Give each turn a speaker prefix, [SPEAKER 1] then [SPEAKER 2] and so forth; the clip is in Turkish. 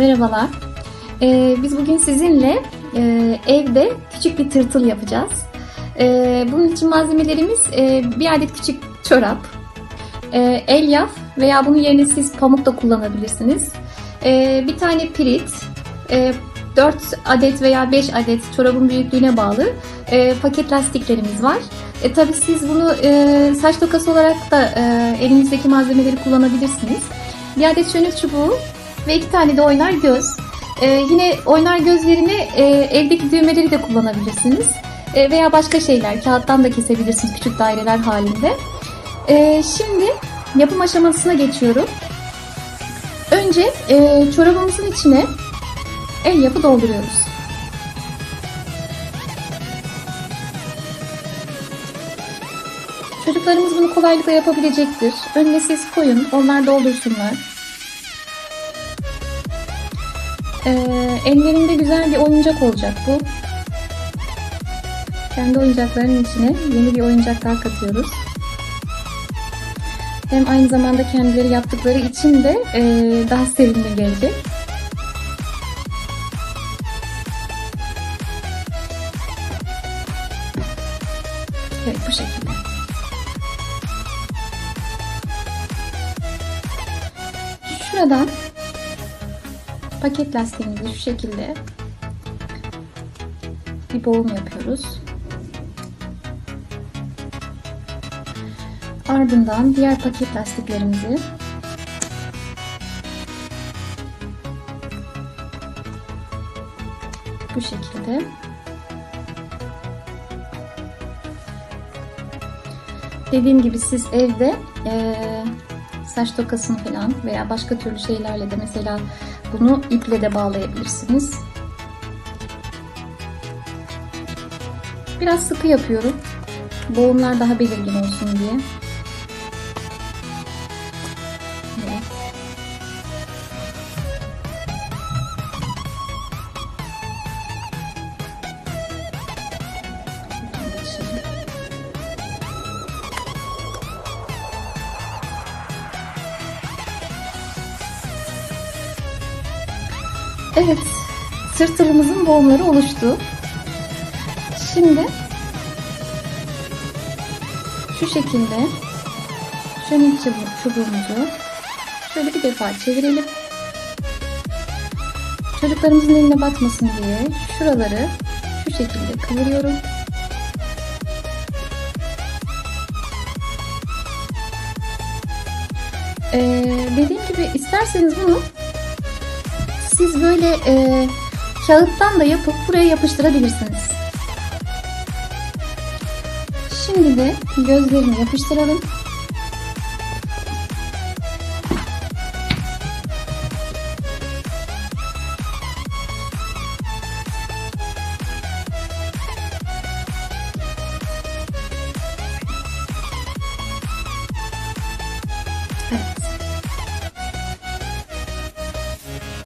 [SPEAKER 1] Merhabalar. Ee, biz bugün sizinle e, evde küçük bir tırtıl yapacağız. Ee, bunun için malzemelerimiz e, bir adet küçük çorap, e, elyaf veya bunun yerine siz pamuk da kullanabilirsiniz. E, bir tane pirit, e, 4 adet veya 5 adet çorabın büyüklüğüne bağlı e, paket lastiklerimiz var. E, tabii siz bunu e, saç tokası olarak da e, elinizdeki malzemeleri kullanabilirsiniz. Bir adet şönük çubuğu ve iki tane de oynar göz. Ee, yine oynar gözlerini e, evdeki düğmeleri de kullanabilirsiniz. E, veya başka şeyler, kağıttan da kesebilirsiniz küçük daireler halinde. E, şimdi yapım aşamasına geçiyorum. Önce e, çorabımızın içine el yapı dolduruyoruz. Çocuklarımız bunu kolaylıkla yapabilecektir. Önüne siz koyun, onlar doldursunlar. Ee, ellerinde güzel bir oyuncak olacak bu. Kendi oyuncaklarının içine yeni bir oyuncak daha katıyoruz. Hem aynı zamanda kendileri yaptıkları için de e, daha sevimli gelecek. Evet bu şekilde. Şuradan paket lastiğimizi şu şekilde bir boğum yapıyoruz. Ardından diğer paket lastiklerimizi bu şekilde dediğim gibi siz evde e, saç tokasını falan veya başka türlü şeylerle de mesela bunu iple de bağlayabilirsiniz. Biraz sıkı yapıyorum. Boğumlar daha belirgin olsun diye. Evet, tırtılımızın boğumları oluştu. Şimdi şu şekilde şöyle çubuğumuzu şöyle bir defa çevirelim. Çocuklarımızın eline batmasın diye şuraları şu şekilde kıvırıyorum. Ee, dediğim gibi isterseniz bunu siz böyle e, kağıttan da yapıp buraya yapıştırabilirsiniz. Şimdi de gözlerini yapıştıralım. Evet.